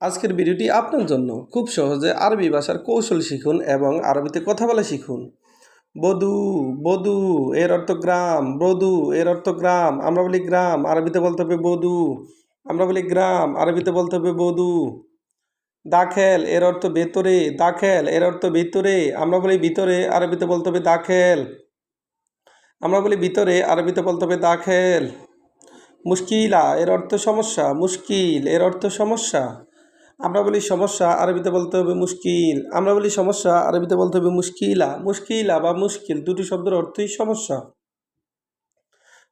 আজকের ভিডিওটি আপনার জন্য। খুব সহজে আরবি ভাষার কৌশল শিখুন এবং আরবিতে কথা বলা শিখুন। বধু বধু, এর অর্থ গ্রাম। বধু, এর অর্থ গ্রাম। আমরা বলি গ্রাম, আরবিতে বলতে হবে বধু। আমরা বলি গ্রাম, আরবিতে বলতে হবে বধু। দাখেল, এর অর্থ ভেতরে। দাখেল, এর অর্থ ভিতরে। আমরা বলি ভিতরে, আরবিতে বলতে হবে দাখেল। আমরা বলি ভিতরে, আরবিতে বলতে হবে দাখেল। মুশকিলা, এর অর্থ সমস্যা। মুশকিল, এর অর্থ সমস্যা। আমরা বলি সমস্যা, আরবিতে বলতে হবে মুশকিল। আমরা বলি সমস্যা, আরবিতে বলতে হবে মুশকিলা। মুশকিলা বা মুশকিল, দুটি শব্দের অর্থই সমস্যা।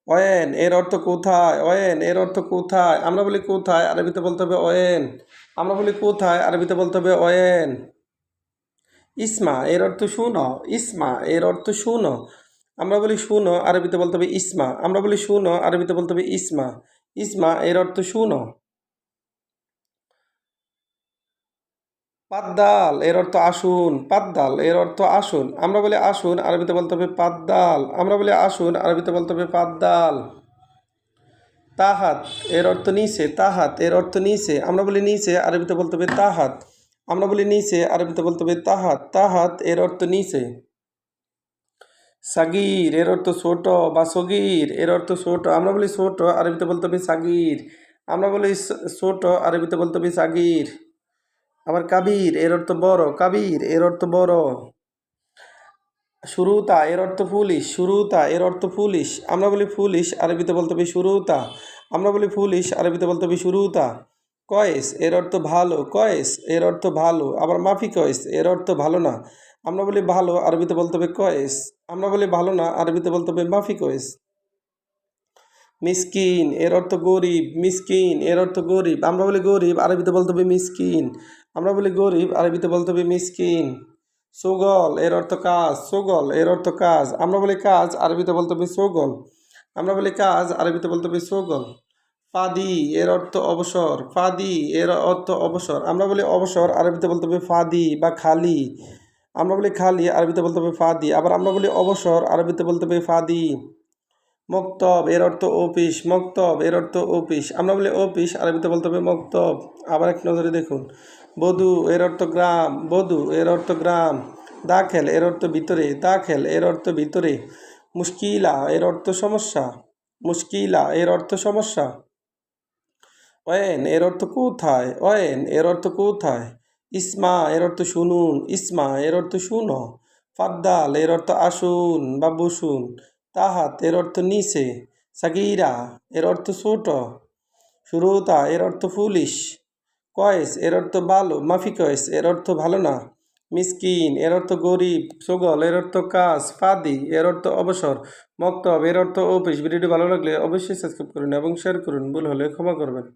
অয়েন, এর অর্থ কোথায়? অয়েন, এর অর্থ কোথায়? আমরা বলি কোথায়, আরবিতে বলতে হবে অয়েন। আমরা বলি কোথায়, আরবিতে বলতে হবে অয়েন। ইসমা, এর অর্থ শুনো। ইসমা, এর অর্থ শুনো। আমরা বলি শুনো, আরবিতে বলতে হবে ইসমা। আমরা বলি শুনো, আরবিতে বলতে হবে ইসমা। ইসমা, এর অর্থ শুনো। পাদ্দাল, এর অর্থ আসুন, পাদ্দাল, এর অর্থ আসুন। আমরা বলি আসুন, আরবিতে বলতে হবে পাদ্দাল। আমরা বলি আসুন, আরবিতে বলতে হবে পাদ্দাল। তাহাত, এর অর্থ নিচে, তাহাত, এর অর্থ নিচে। আমরা বলি নিচে, আরবিতে বলতে হবে তাহাত। আমরা বলি নিচে, আরবিতে বলতে হবে তাহাত। তাহাত, এর অর্থ নিচে। সাগির, এর অর্থ ছোট বা সগির, এর অর্থ ছোট। আমরা বলি ছোট, আরবিতে বলতে হবে সাগির। আমরা বলি ছোট, আরবিতে বলতে হবে সাগির। আবার কাবির, এর অর্থ বড়। কাবির, এর অর্থ বড়। শুরুতা এর অর্থ পুলিশ শুরুতা এর অর্থ পুলিশ আমরা বলি পুলিশ আরবিতে বলতে হবে শুরুতা আমরা বলি পুলিশ আরবিতে বলতে হবে শুরুতা কয়েস, এর অর্থ ভালো। কয়েস, এর অর্থ ভালো। আবার মাফি কয়েস, এর অর্থ ভালো না। আমরা বলি ভালো, আরবিতে বলতে হবে কয়েস। আমরা বলি ভালো না, আরবিতে বলতে হবে মাফি কয়েস। মিসকিন, এর অর্থ গরিব, মিসকিন, এর অর্থ গরিব। আমরা বলি গরিব, আরবিতে বলতে হবে মিসকিন। আমরা বলি গরিব, আরবিতে বলতে হবে মিসকিন। সুগল, এর অর্থ কাজ, সুগল, এর অর্থ কাজ। আমরা বলি কাজ, আরবিতে বলতে হবে সুগল। আমরা বলি কাজ, আরবিতে বলতে হবে সুগল। ফাদি, এর অর্থ অবসর। ফাদি, এর অর্থ অবসর। আমরা বলি অবসর, আরবিতে বলতে হবে ফাদি বা খালি। আমরা বলি খালি, আরবিতে বলতে হবে ফাদি। আবার আমরা বলি অবসর, আরবিতে বলতে হবে ফাদি। মক্তব এর অর্থ অফিস মক্তব এর অর্থ অফিস আমরা বলি অফিস আরবিতে বলতে হবে মক্তব আবার এক নজরে দেখুন বধু এর অর্থ গ্রাম বধু এর অর্থ গ্রাম দাখেল এর অর্থ ভিতরে দাখেল এর অর্থ ভিতরে মুশকিলা এর অর্থ সমস্যা মুশকিলা এর অর্থ সমস্যা অয়েন এর অর্থ কোথায় অয়েন এর অর্থ কোথায় ইসমা এর অর্থ শুনুন ইসমা এর অর্থ শুনো ফাদ্দাল এর অর্থ আসুন বা বসুন তাহাত এর অর্থ নিচে সাকিরা এর অর্থ ছোট, সুরতা এর অর্থ পুলিশ কয়েস এর অর্থ ভালো, মাফি কয়েস এর অর্থ ভালো না, মিসকিন এর অর্থ গরিব, সগল এর অর্থ কাজ, ফাদি এর অর্থ অবসর, মক্তব এর অর্থ অফিস, ভিডিওটি ভালো লাগলে অবশ্যই সাবস্ক্রাইব করুন এবং শেয়ার করুন, ভুল হলে ক্ষমা করবেন।